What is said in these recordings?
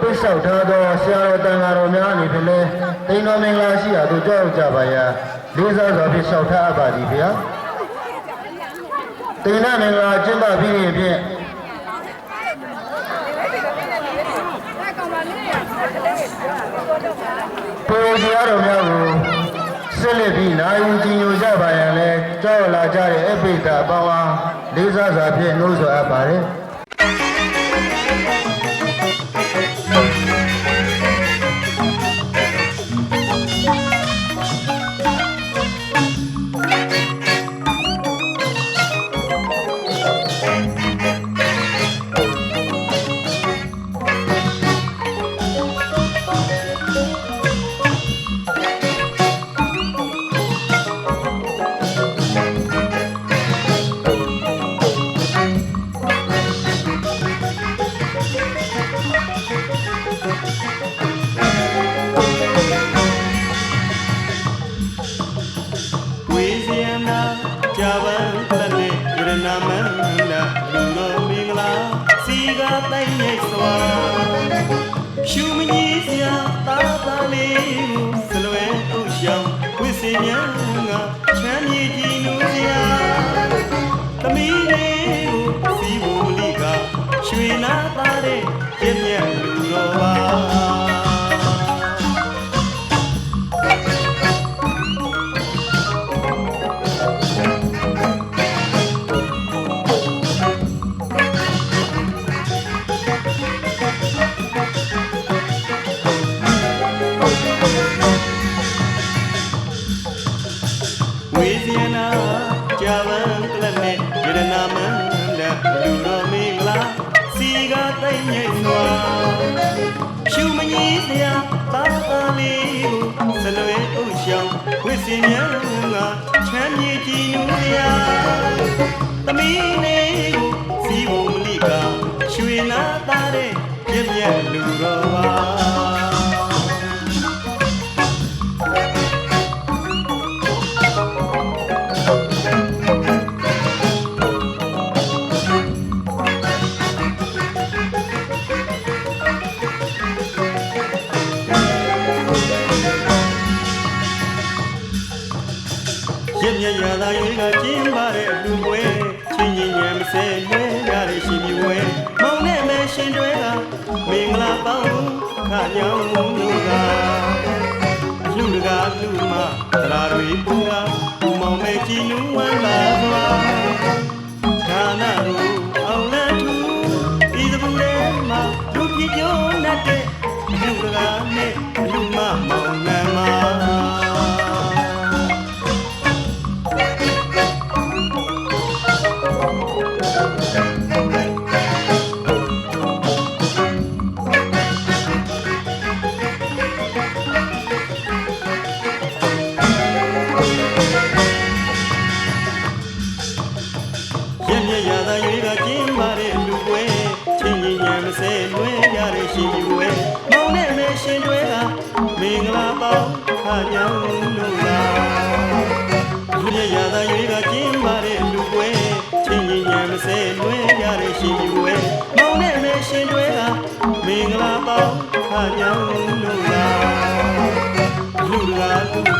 ပိတ်ဆောက်ထားသောဆရာတော်တန်ဃာတော်များအနေဖြင့်လည်းတိမ်တော်မင်္ဂလာရှိရာသို့ကြောက်ကြပါရာလေးစားစွာဖြင့်ဆောက်ထားအပ်ပါသည်ဗျာတိမ်တော်မင်္ဂလာကျင်းပပြီးရင်ဖြင့်ပိုးကြီးတော်များကိုစစ်လက်ပြီးနိုင်ယူကြည်ညိုကြပါရန်လဲကြောက်လာကြတဲ့အပိတ္တအပေါင်းအားလေးစားစွာဖြင့်နှိုးဆော်အပ်ပါတယ်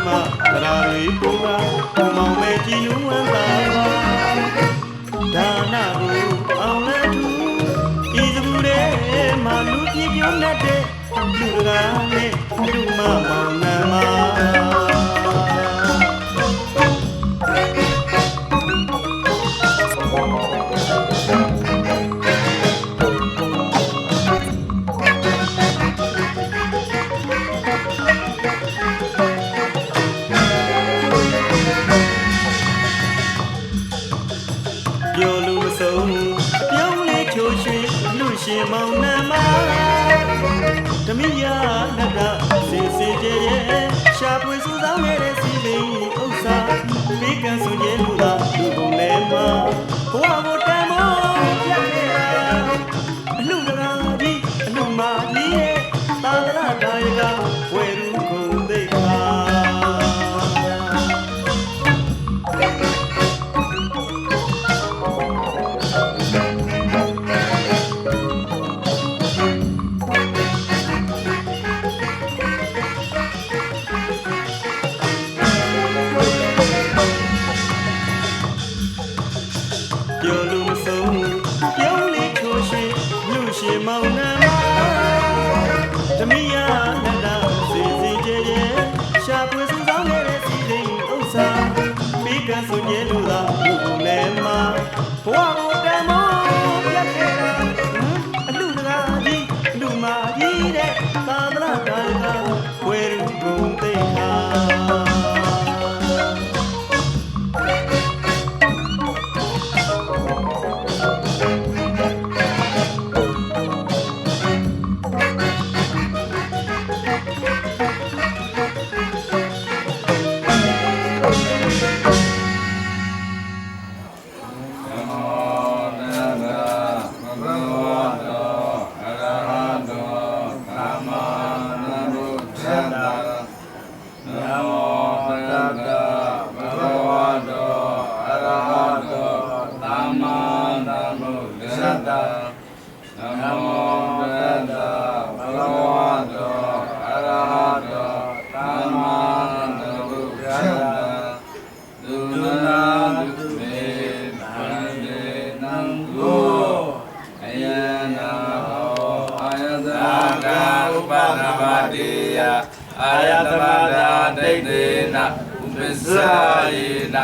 မသရာတွေပူပါပူမောင်ပဲကြည်နူးဝမ်းသာပါဒါနကိုအောင်လက်ထူဤသူတွေမှာလူပြည့်ပြုံးတတ်တဲ့လူကလည်းလူမမောင်နှမ ရဲ့ရှာဖွေစူးစမ်းခဲ့တဲ့စီမင်းဥစ္စာဘေးကံဆိုရဲ့ ကဆိုကျဲလို့သာဘုလည်းမဘဝကို အာယတမတာဒိဋ္ဌေနဥပ္ပဇာယေန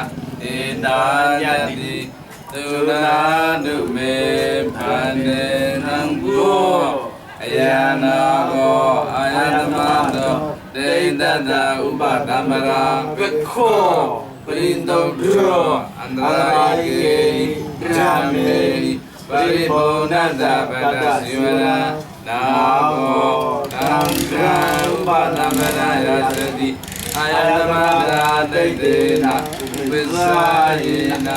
ဧတာယတိသုနာနုမေဖ န္နေနံကိုအယနာကိုအာယတမတောဒိဋ္ဌတဥပကမ္မရာပခောပရိန္တောဒရောအန္တရာယေဓမ္မေပရိဘုဏ္ဏတပတ္တစီဝရနာမောတံဃာဥပသမရယသတိအာယတမတာဒိဋ္ဌေနဥပ္ပဇာယေန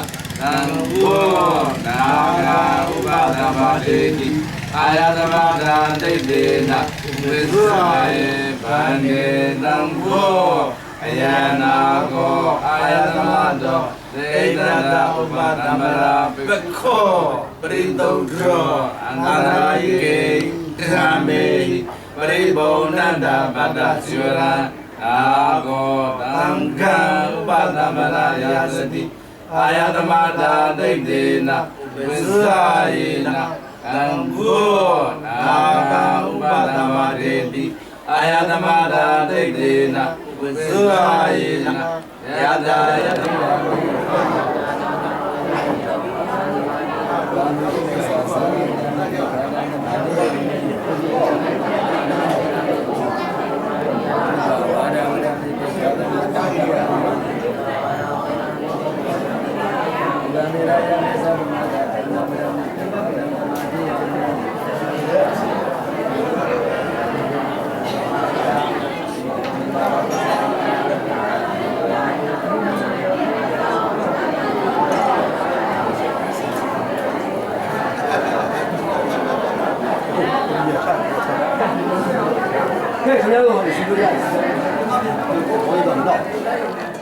သံဃောနာဂာဥပသမတေတိအာယတမတာဒိဋ္ဌေနဥပ္ပဇာယေဗန္ဒေသံဃောအယနာကောအာယတမတောဒေတတဥပသမရာပခောပရိတုဒ္ဓရောအန္တရာယေဓမ္မေပရိဘုံနန္တပတ္တစီဝရအာကောတံဃံဥပသမရာယသတိ အာယတမတာဒိဋ္ဌေနဝိဇာယေနသံဃောနာဂံဥပသမရေတိအာယတမတာဒိဋ္ဌေနဝိဇာယေနယတာယတ 可以时间的话你随不练习我同意等到。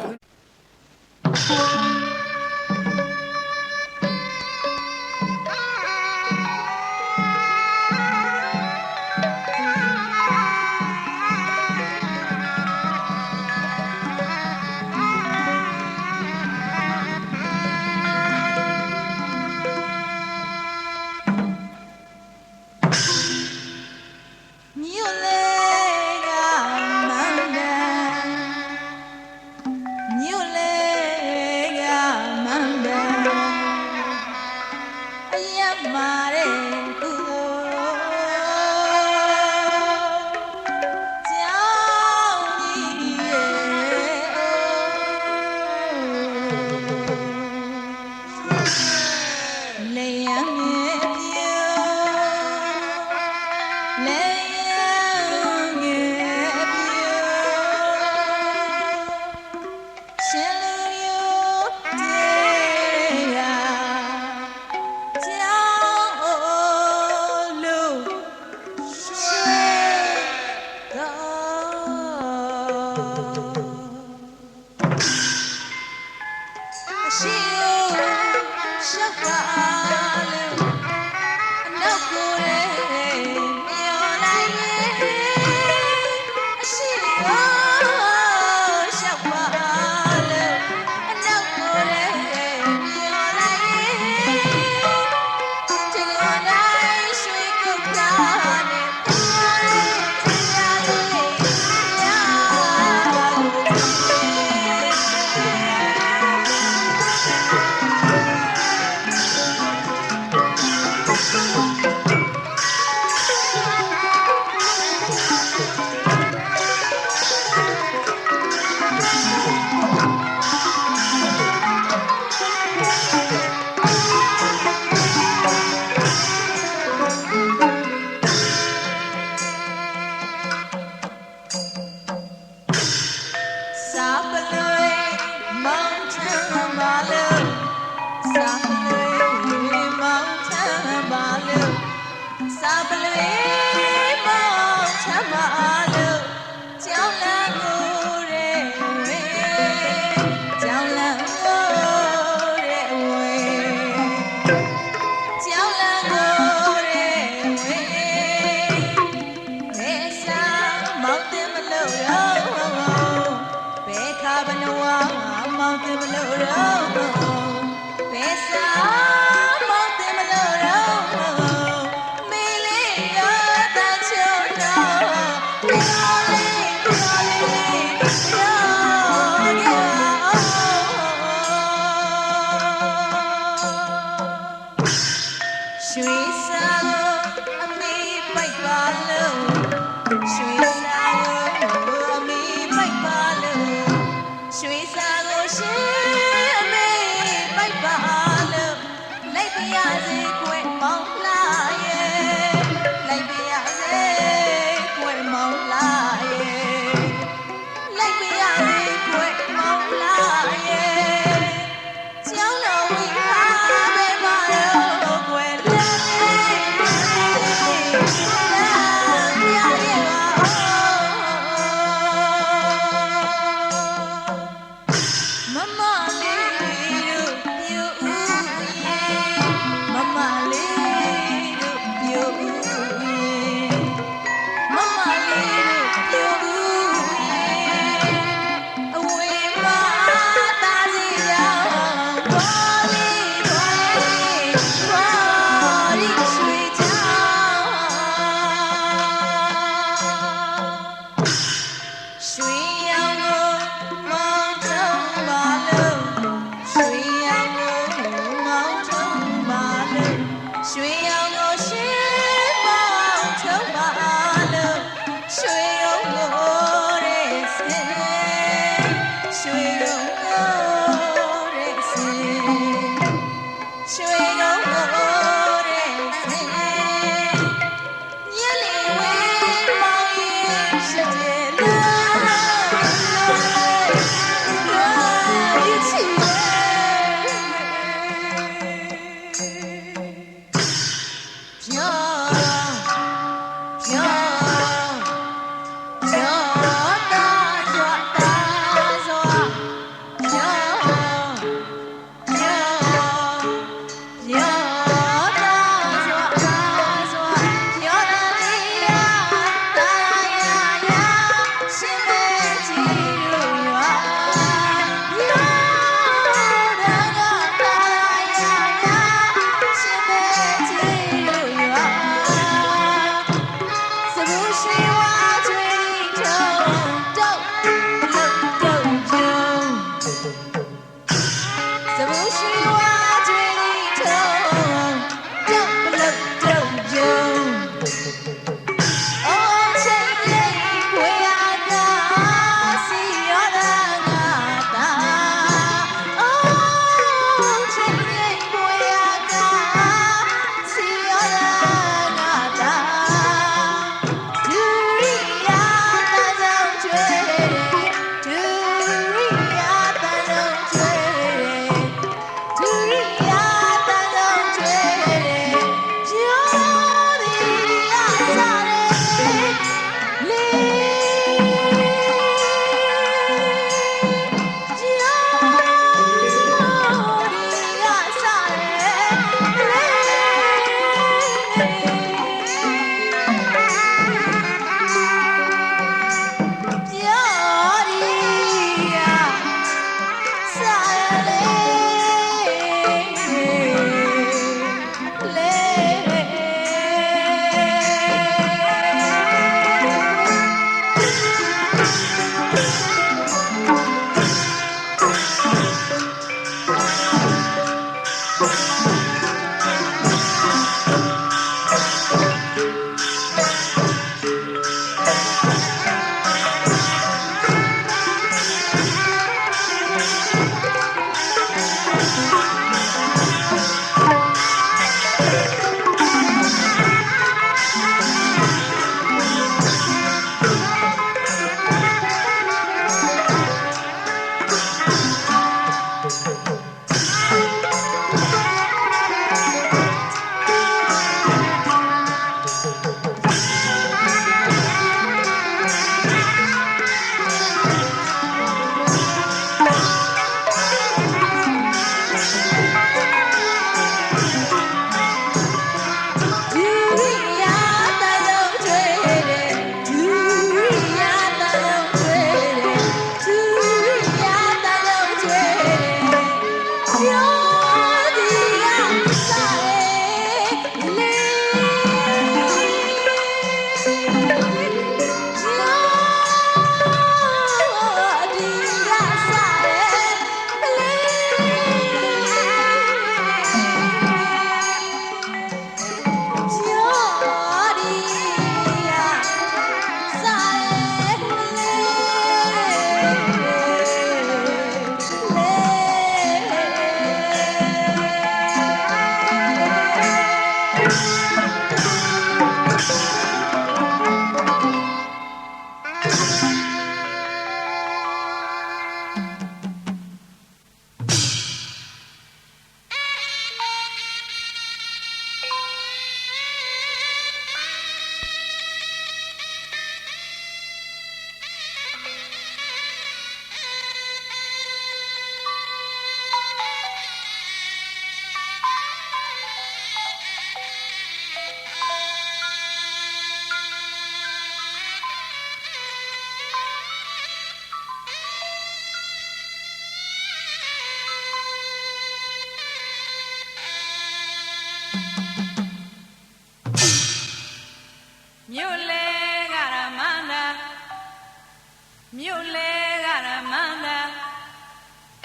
အ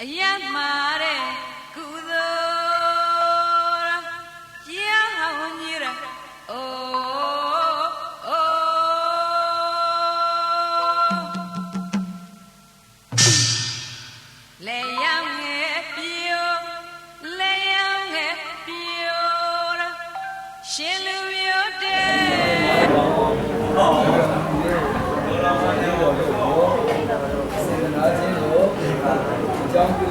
အယံမှာ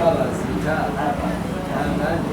Kala zikâ. Hemen